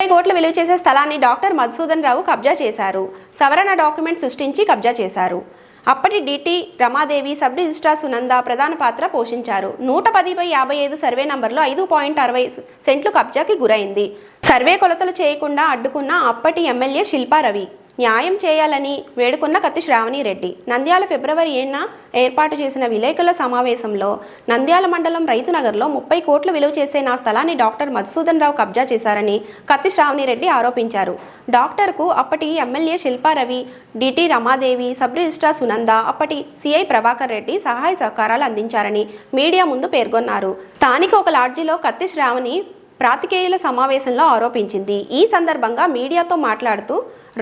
ముప్పై కోట్లు విలువ చేసే స్థలాన్ని డాక్టర్ మధుసూదన్ రావు కబ్జా చేశారు. సవరణ డాక్యుమెంట్ సృష్టించి కబ్జా చేశారు. అప్పటి DT Ramadevi sub registrar Sunanda ప్రధాన పాత్ర పోషించారు. నూట పది బై యాభై ఐదు సర్వే నంబర్లో ఐదు పాయింట్ అరవై సెంట్లు కబ్జాకి గురైంది. సర్వే కొలతలు చేయకుండా అడ్డుకున్న అప్పటి ఎమ్మెల్యే శిల్పా రవి. న్యాయం చేయాలని వేడుకున్న కత్తి శ్రావణి రెడ్డి. నంద్యాల ఫిబ్రవరి ఏడున ఏర్పాటు చేసిన విలేకరుల సమావేశంలో నంద్యాల మండలం రైతునగర్లో ముప్పై కోట్లు విలువ చేసే నా స్థలాన్ని డాక్టర్ మధుసూదన్ రావు కబ్జా చేశారని కత్తి శ్రావణి రెడ్డి ఆరోపించారు. డాక్టర్కు అప్పటి MLA Shilparavi DT Ramadevi sub registrar Sunanda అప్పటి సిఐ ప్రభాకర్ రెడ్డి సహాయ సహకారాలు అందించారని మీడియా ముందు పేర్కొన్నారు. స్థానిక ఒక లాడ్జిలో కత్తి శ్రావణి ప్రాతికేయుల సమావేశంలో ఆరోపించింది. ఈ సందర్భంగా మీడియాతో మాట్లాడుతూ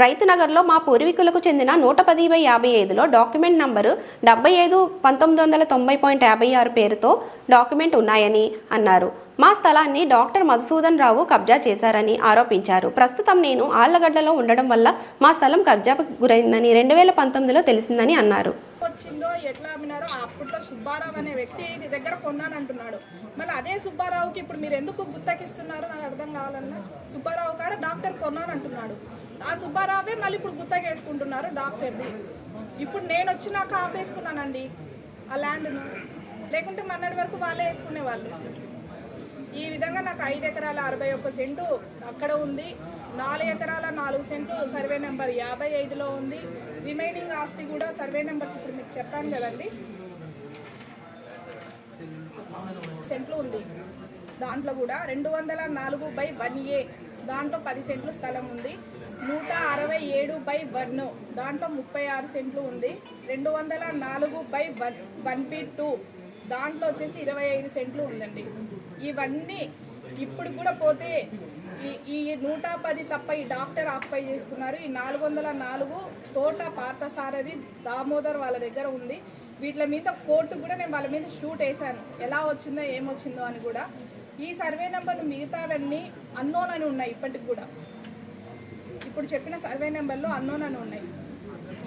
రైతునగర్లో మా పూర్వీకులకు చెందిన నూట పది బై యాభై ఐదులో డాక్యుమెంట్ నంబరు డెబ్బై ఐదు పంతొమ్మిది వందల తొంభై పాయింట్ యాభై ఆరు పేరుతో డాక్యుమెంట్ ఉన్నాయని అన్నారు. మా స్థలాన్ని డాక్టర్ మధుసూదన్ రావు కబ్జా చేశారని ఆరోపించారు. ప్రస్తుతం నేను ఆళ్ళగడ్డలో ఉండడం వల్ల మా స్థలం కబ్జాకు గురైందని రెండు వేల పంతొమ్మిదిలో తెలిసిందని అన్నారు. వచ్చిందో ఎట్లా అమ్మినారో అప్పట్లో సుబ్బారావు అనే వ్యక్తి నీ దగ్గర కొన్నానంటున్నాడు. మళ్ళీ అదే సుబ్బారావుకి ఇప్పుడు మీరు ఎందుకు గుత్తకిస్తున్నారు నాకు అర్థం కావాలన్నా సుబ్బారావు కాడ డాక్టర్ కొన్నానంటున్నాడు. ఆ సుబ్బారావే మళ్ళీ ఇప్పుడు గుత్తకేసుకుంటున్నారు డాక్టర్ది. ఇప్పుడు నేను వచ్చి నాకు ఆపేసుకున్నానండి ఆ ల్యాండ్ను. లేకుంటే మొన్నటి వరకు వాళ్ళే వేసుకునేవాళ్ళు. విధంగా నాకు ఐదు ఎకరాల అరవై ఒక్క సెంటు అక్కడ ఉంది. నాలుగు ఎకరాల నాలుగు సెంటు సర్వే నెంబర్ యాభై ఐదులో ఉంది. రిమైనింగ్ ఆస్తి కూడా సర్వే నెంబర్స్ ఇప్పుడు మీకు చెప్పాను కదండి. సెంట్లు ఉంది. దాంట్లో కూడా రెండు వందల నాలుగు బై వన్ ఏ. దాంట్లో పది సెంట్లు స్థలం ఉంది. నూట అరవై ఏడు బై వన్. దాంట్లో ముప్పై ఆరు సెంట్లు ఉంది. రెండు వందల నాలుగు by one one B two. దాంట్లో వచ్చేసి ఇరవై ఐదు సెంట్లు ఉందండి. ఇవన్నీ ఇప్పుడు కూడా పోతే ఈ ఈ నూట పది తప్ప ఈ డాక్టర్ అప్పై చేసుకున్నారు. ఈ నాలుగు వందల నాలుగు తోట పార్థసారథి దామోదర్ వాళ్ళ దగ్గర ఉంది. వీటి మీద కోర్టు కూడా నేను వాళ్ళ మీద షూట్ వేశాను. ఎలా వచ్చిందో ఏమొచ్చిందో అని కూడా. ఈ సర్వే నెంబర్ మిగతావన్నీ అన్నోన్ అని ఉన్నాయి ఇప్పటికి కూడా. ఇప్పుడు చెప్పిన సర్వే నెంబర్లు అన్నోన్ అని ఉన్నాయి.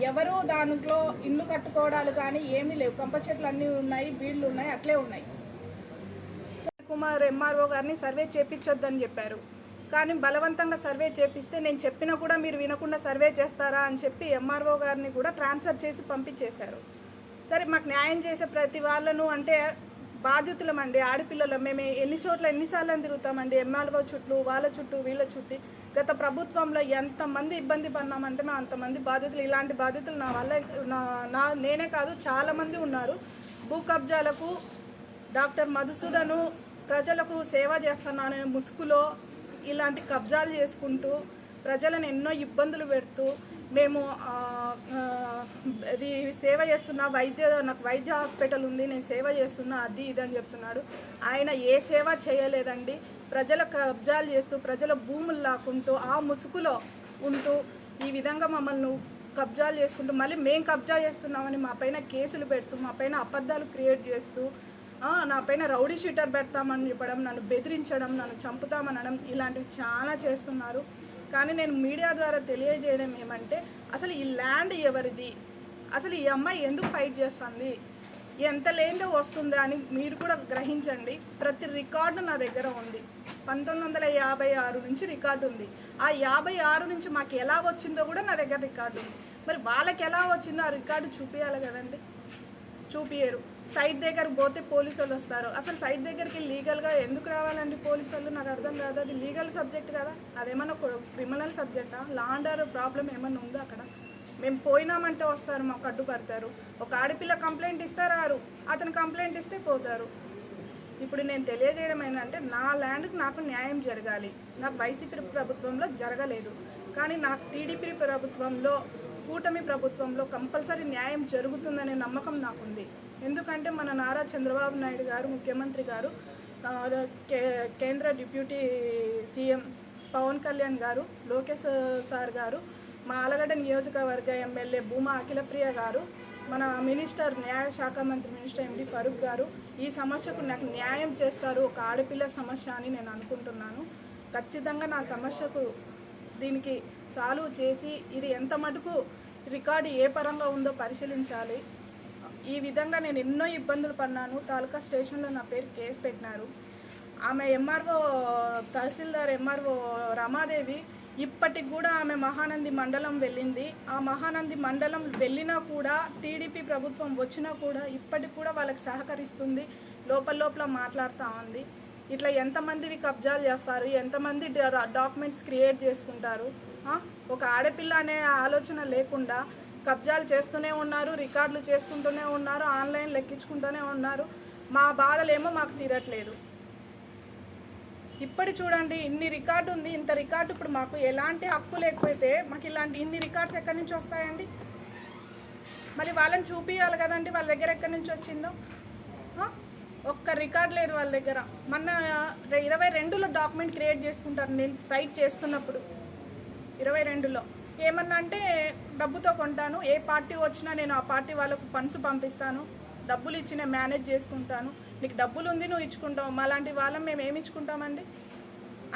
ఎవరు దాంట్లో ఇల్లు కట్టుకోవడాలు కానీ ఏమీ లేవు. కంప చెట్లు అన్నీ ఉన్నాయి బీళ్ళు ఉన్నాయి అట్లే ఉన్నాయి. కుమార్ ఎంఆర్ఓ గారిని సర్వే చేపించొద్దని చెప్పారు. కానీ బలవంతంగా సర్వే చేపిస్తే నేను చెప్పినా కూడా మీరు వినకుండా సర్వే చేస్తారా అని చెప్పి ఎంఆర్ఓ గారిని కూడా ట్రాన్స్ఫర్ చేసి పంపించేశారు. సరే మాకు న్యాయం చేసే ప్రతి వాళ్ళను అంటే బాధితులమండి ఆడపిల్లలు. మేము ఎన్ని చోట్ల ఎన్నిసార్లు తిరుగుతామండి? ఎంఆర్ఓ చుట్టూ వాళ్ళ చుట్టూ వీళ్ళ చుట్టూ. గత ప్రభుత్వంలో ఎంతమంది ఇబ్బంది పడినామంటే మేము అంతమంది బాధితులు. ఇలాంటి బాధితులు నా వల్ల నా నా నేనే కాదు చాలామంది ఉన్నారు. భూ కబ్జాలకు డాక్టర్ మధుసూదను ప్రజలకు సేవ చేస్తున్నాను ముసుగులో ఇలాంటి కబ్జాలు చేసుకుంటూ ప్రజలను ఎన్నో ఇబ్బందులు పెడుతూ మేము ఇది సేవ చేస్తున్నా వైద్య నాకు వైద్య హాస్పిటల్ ఉంది నేను సేవ చేస్తున్నా అది ఇది అని చెప్తున్నాడు. ఆయన ఏ సేవ చేయలేదండి. ప్రజల కబ్జాలు చేస్తూ ప్రజల భూములు లాక్కుంటూ ఆ ముసుగులో ఉంటూ ఈ విధంగా మమ్మల్ని కబ్జాలు చేసుకుంటూ మళ్ళీ మేము కబ్జా చేస్తున్నామని మా పైన కేసులు పెడుతూ మా పైన అబద్ధాలు క్రియేట్ చేస్తూ నా పైన రౌడీ షీటర్ పెడతామని చెప్పడం నన్ను బెదిరించడం నన్ను చంపుతామనడం ఇలాంటివి చాలా చేస్తున్నారు. కానీ నేను మీడియా ద్వారా తెలియజేయడం ఏమంటే అసలు ఈ ల్యాండ్ ఎవరిది? అసలు ఈ అమ్మాయి ఎందుకు ఫైట్ చేస్తుంది? ఎంత లేందో వస్తుందా అని మీరు కూడా గ్రహించండి. ప్రతి రికార్డు నా దగ్గర ఉంది. పంతొమ్మిది వందల యాభై ఆరు నుంచి రికార్డు ఉంది. ఆ యాభై ఆరు నుంచి మాకు ఎలా వచ్చిందో కూడా నా దగ్గర రికార్డు ఉంది. మరి వాళ్ళకి ఎలా వచ్చిందో ఆ రికార్డు చూపించాలి కదండి. చూపించరు సైట్ దగ్గరకు పోతే పోలీసు వాళ్ళు వస్తారు. అసలు సైట్ దగ్గరికి లీగల్గా ఎందుకు రావాలండి పోలీసు వాళ్ళు నాకు అర్థం కాదు. అది లీగల్ సబ్జెక్ట్ కదా. అదేమన్నా క్రిమినల్ సబ్జెక్టా? లాండర్ ప్రాబ్లం ఏమన్నా ఉందా అక్కడ? మేము పోయినామంటే వస్తారు మాకు అడ్డుపడతారు ఒక ఆడపిల్ల కంప్లైంట్ ఇస్తే రారు అతను కంప్లైంట్ ఇస్తే పోతారు. ఇప్పుడు నేను తెలియజేయడం ఏంటంటే నా ల్యాండ్కి నాకు న్యాయం జరగాలి. నాకు వైసీపీ ప్రభుత్వంలో జరగలేదు. కానీ నాకు టీడీపీ ప్రభుత్వంలో కూటమి ప్రభుత్వంలో కంపల్సరీ న్యాయం జరుగుతుందనే నమ్మకం నాకుంది. ఎందుకంటే మన నారా చంద్రబాబు నాయుడు గారు ముఖ్యమంత్రి గారు కే- కేంద్ర డిప్యూటీ సీఎం పవన్ కళ్యాణ్ గారు లోకేష్ సార్ గారు మా ఆలగడ్డ నియోజకవర్గ ఎమ్మెల్యే భూమా అఖిలప్రియ గారు మన మినిస్టర్ న్యాయ శాఖ మంత్రి మినిస్టర్ ఎండి ఫరూక్ గారు ఈ సమస్యకు నాకు న్యాయం చేస్తారు. ఒక ఆడపిల్ల సమస్య అని నేను అనుకుంటున్నాను. ఖచ్చితంగా నా సమస్యకు దీనికి సాల్వ్ చేసి ఇది ఎంత మటుకు రికార్డు ఏ పరంగా ఉందో పరిశీలించాలి. ఈ విధంగా నేను ఎన్నో ఇబ్బందులు పన్నాను తాలూకా స్టేషన్లో నా పేరు కేసు పెట్టినారు. ఆమె ఎంఆర్ఓ తహసీల్దార్ ఎంఆర్ఓ రమాదేవి ఇప్పటికి కూడా ఆమె మహానంది మండలం వెళ్ళింది. ఆ మహానంది మండలం వెళ్ళినా కూడా టీడీపీ ప్రభుత్వం వచ్చినా కూడా ఇప్పటికి కూడా వాళ్ళకి సహకరిస్తుంది. లోపల లోపల మాట్లాడుతూ ఉంది. ఇట్లా ఎంతమందివి కబ్జాలు చేస్తారు? ఎంతమంది డాక్యుమెంట్స్ క్రియేట్ చేసుకుంటారు? ఒక ఆడపిల్ల అనే ఆలోచన లేకుండా కబ్జాలు చేస్తూనే ఉన్నారు రికార్డులు చేసుకుంటూనే ఉన్నారు ఆన్లైన్ లెక్కించుకుంటూనే ఉన్నారు. మా బాధలేమో మాకు తీరట్లేదు. ఇప్పటి చూడండి ఇన్ని రికార్డు ఉంది ఇంత రికార్డు ఇప్పుడు మాకు ఎలాంటి హక్కు లేకపోతే మాకు ఇలాంటి ఇన్ని రికార్డ్స్ ఎక్కడి నుంచి వస్తాయండి? మళ్ళీ వాళ్ళని చూపించాలి కదండి వాళ్ళ దగ్గర ఎక్కడి నుంచి వచ్చిందో? ఒక్క రికార్డ్ లేదు వాళ్ళ దగ్గర. మొన్న ఇరవై రెండులో డాక్యుమెంట్ క్రియేట్ చేసుకుంటారు నేను ఫైట్ చేస్తున్నప్పుడు. ఇరవై రెండులో. ఏమన్నా అంటే డబ్బుతో కొంటాను ఏ పార్టీ వచ్చినా నేను ఆ పార్టీ వాళ్ళకు ఫండ్స్ పంపిస్తాను డబ్బులు ఇచ్చి నేను మేనేజ్ చేసుకుంటాను. నీకు డబ్బులు ఉంది నువ్వు ఇచ్చుకుంటావు మాలాంటి వాళ్ళం మేము ఏమి ఇచ్చుకుంటామండి?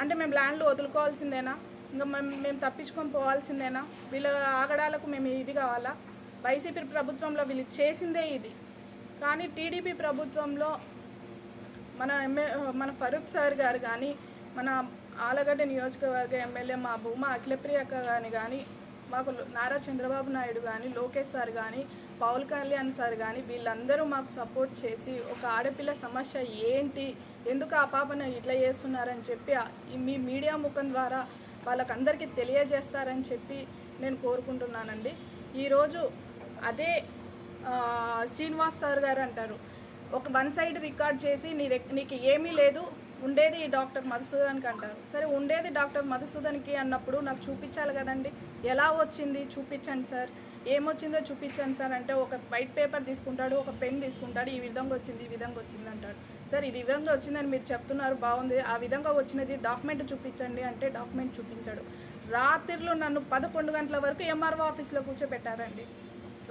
అంటే మేము ల్యాండ్లు వదులుకోవాల్సిందేనా? ఇంకా మేము మేము తప్పించుకొని పోవాల్సిందేనా? వీళ్ళ ఆగడాలకు మేము ఇది కావాలా? వైసీపీ ప్రభుత్వంలో వీళ్ళు చేసిందే ఇది. కానీ టీడీపీ ప్రభుత్వంలో మన ఎమ్మె మన ఫరూక్ సార్ గారు కానీ మన ఆలగడ్డ నియోజకవర్గ ఎమ్మెల్యే మా భూమా అఖిలప్రియక్క కానీ కానీ మాకు నారా చంద్రబాబు నాయుడు కానీ లోకేష్ సార్ కానీ పవన్ కళ్యాణ్ సార్ కానీ వీళ్ళందరూ మాకు సపోర్ట్ చేసి ఒక ఆడపిల్ల సమస్య ఏంటి ఎందుకు ఆ పాపను ఇట్లా చేస్తున్నారని చెప్పి మీ మీడియా ముఖం ద్వారా వాళ్ళకందరికీ తెలియజేస్తారని చెప్పి నేను కోరుకుంటున్నానండి. ఈరోజు అదే శ్రీనివాస్ సార్ గారు అంటారు. ఒక వన్ సైడ్ రికార్డ్ చేసి నీ నీకు ఏమీ లేదు ఉండేది ఈ డాక్టర్ మధుసూదన్కి అంటారు. సరే ఉండేది డాక్టర్ మధుసూదన్కి అన్నప్పుడు నాకు చూపించాలి కదండి. ఎలా వచ్చింది చూపించండి సార్. ఏమొచ్చిందో చూపించండి సార్ అంటే ఒక వైట్ పేపర్ తీసుకుంటాడు ఒక పెన్ తీసుకుంటాడు ఈ విధంగా వచ్చింది ఈ విధంగా వచ్చింది అంటాడు. సార్ ఈ విధంగా వచ్చిందని మీరు చెప్తున్నారు బాగుంది. ఆ విధంగా వచ్చినది డాక్యుమెంట్ చూపించండి అంటే డాక్యుమెంట్ చూపించాడు. రాత్రిలో నన్ను పదకొండు గంటల వరకు ఎంఆర్ఓ ఆఫీస్లో కూర్చోబెట్టారండి.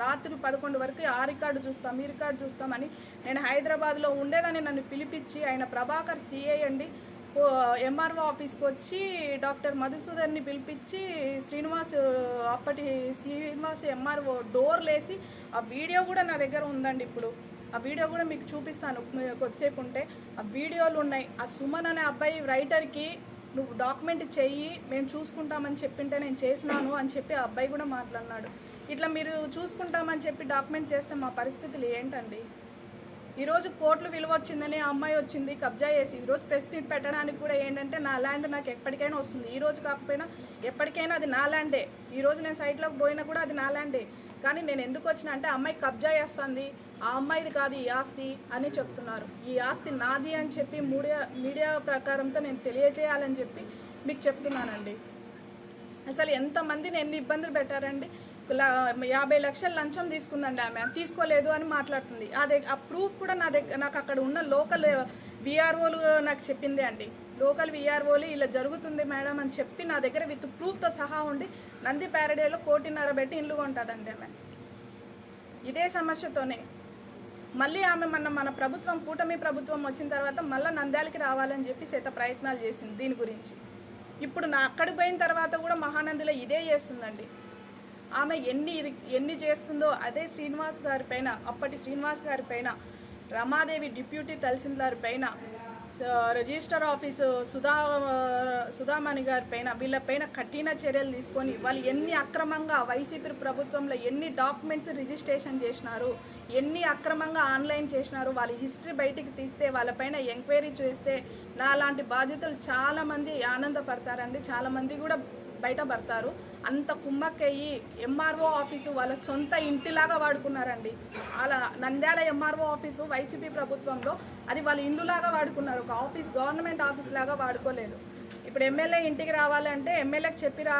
రాత్రి పదకొండు వరకు ఆ రికార్డు చూస్తాం ఈ రికార్డు చూస్తామని నేను హైదరాబాద్లో ఉండేదని నన్ను పిలిపించి ఆయన ప్రభాకర్ సిఐ అండి. ఎంఆర్ఓ ఆఫీస్కి వచ్చి డాక్టర్ మధుసూదన్ని పిలిపించి శ్రీనివాస్ అప్పటి శ్రీనివాస్ ఎంఆర్ఓ డోర్ లేసి ఆ వీడియో కూడా నా దగ్గర ఉందండి ఇప్పుడు. ఆ వీడియో కూడా మీకు చూపిస్తాను కొద్దిసేపు ఉంటే. ఆ వీడియోలు ఉన్నాయి. ఆ సుమన్ అనే అబ్బాయి రైటర్కి నువ్వు డాక్యుమెంట్ చెయ్యి మేము చూసుకుంటామని చెప్పింటే నేను చేసినాను అని చెప్పి ఆ అబ్బాయి కూడా మాట్లాడినాడు. ఇట్లా మీరు చూసుకుంటామని చెప్పి డాక్యుమెంట్ చేస్తే మా పరిస్థితులు ఏంటండి? ఈరోజు కోర్టులు విలువ వచ్చిందని ఆ అమ్మాయి వచ్చింది కబ్జా చేసి. ఈరోజు ప్రెస్ మీట్ పెట్టడానికి కూడా ఏంటంటే నా ల్యాండ్ నాకు ఎప్పటికైనా వస్తుంది. ఈ రోజు కాకపోయినా ఎప్పటికైనా అది నా ల్యాండే ఈరోజు నేను సైట్లోకి పోయినా కూడా అది నా ల్యాండే కానీ నేను ఎందుకు వచ్చిన అంటే అమ్మాయి కబ్జా చేస్తుంది ఆ అమ్మాయిది కాదు ఈ ఆస్తి అని చెప్తున్నారు. ఈ ఆస్తి నాది అని చెప్పి మీడియా మీడియా ప్రకారంతో నేను తెలియజేయాలని చెప్పి మీకు చెప్తున్నానండి. అసలు ఎంతమందిని ఎన్ని ఇబ్బందులు పెట్టారండి? యాభై లక్షలు లంచం తీసుకుందండి ఆమె. తీసుకోలేదు అని మాట్లాడుతుంది. అదే ఆ ప్రూఫ్ కూడా నా దగ్గర నాకు అక్కడ ఉన్న లోకల్ విఆర్ఓలు నాకు చెప్పిందే అండి. లోకల్ విఆర్ఓలు ఇలా జరుగుతుంది మేడం అని చెప్పి నా దగ్గర విత్ ప్రూఫ్తో సహా ఉండి నంది ప్యారడేలో కోటిన్నర పెట్టి ఇల్లు కొంటుందండి ఆమె. ఇదే సమస్యతోనే. మళ్ళీ ఆమె మన మన ప్రభుత్వం కూటమి ప్రభుత్వం వచ్చిన తర్వాత మళ్ళీ నంద్యాలకి రావాలని చెప్పి శత ప్రయత్నాలు చేసింది దీని గురించి. ఇప్పుడు నా అక్కడికి పోయిన తర్వాత కూడా మహానందిలో ఇదే చేస్తుందండి. ఆమె ఎన్ని ఎన్ని చేస్తుందో అదే శ్రీనివాస్ గారి పైన అప్పటి శ్రీనివాస్ గారి పైన రమాదేవి డిప్యూటీ తహసీల్దార్ పైన రిజిస్టర్ ఆఫీసు సుధా సుధామణి గారి పైన వీళ్ళపైన కఠిన చర్యలు తీసుకొని వాళ్ళు ఎన్ని అక్రమంగా వైసీపీ ప్రభుత్వంలో ఎన్ని డాక్యుమెంట్స్ రిజిస్ట్రేషన్ చేసినారు ఎన్ని అక్రమంగా ఆన్లైన్ చేసినారు వాళ్ళ హిస్టరీ బయటికి తీస్తే వాళ్ళపైన ఎంక్వైరీ చేస్తే నా లాంటి బాధితులు చాలామంది ఆనందపడతారండి. చాలామంది కూడా బయటపడతారు అంత కుమ్మక్కయ్యి ఎంఆర్ఓ ఆఫీసు వాళ్ళ సొంత ఇంటిలాగా వాడుకున్నారండి. అలా నంద్యాల ఎంఆర్ఓ ఆఫీసు వైసీపీ ప్రభుత్వంలో అది వాళ్ళ ఇండ్లులాగా వాడుకున్నారు. ఒక ఆఫీస్ గవర్నమెంట్ ఆఫీస్ లాగా వాడుకోలేదు. ఇప్పుడు ఎమ్మెల్యే ఇంటికి రావాలంటే ఎమ్మెల్యేకి చెప్పి రా